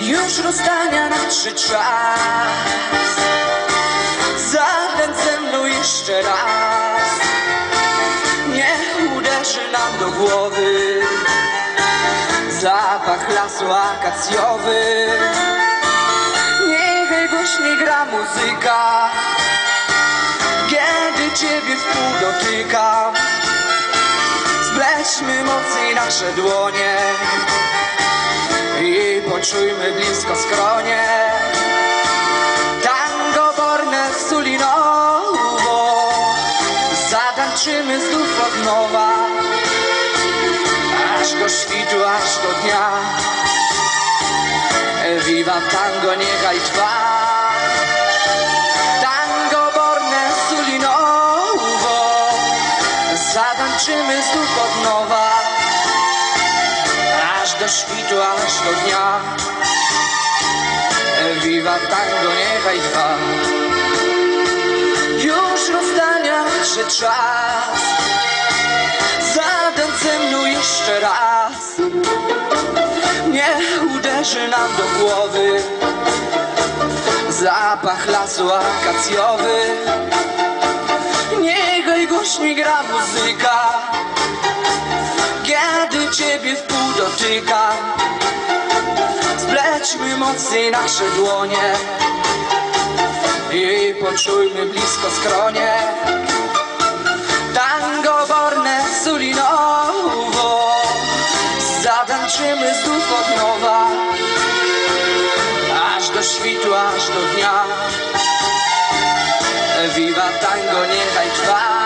Już rozdania nadszedł czas. Zatańcz ze mną jeszcze raz. Niech uderzy nam do głowy Zapach lasu akacjowy. Niechaj głośniej gra muzyka. Kiedy ciebie w pół dotykam Splećmy mocniej nasze dłonie Poczujmy blisko skronie. Tango borne sulinowo. Zatańczymy znów od nowa. Aż do świtu, aż do dnia. Viva tango niechaj trwa. Tango borne sulinowo. Zatańczymy znów od nowa do świtu, aż do dnia. Viva tango niechaj trwa. Już rozdania nadszedł czas. Zatańcz ze mną jeszcze raz. Niech uderzy nam do głowy Zapach lasu akacjowy. Niechaj głośniej gra muzyka Kiedy ciebie w pół dotykam Splećmy mocniej nasze dłonie I poczujmy blisko skronie. Tango borne sulinowo Zatańczymy znów od nowa Aż do świtu, aż do dnia. Viva tango niechaj trwa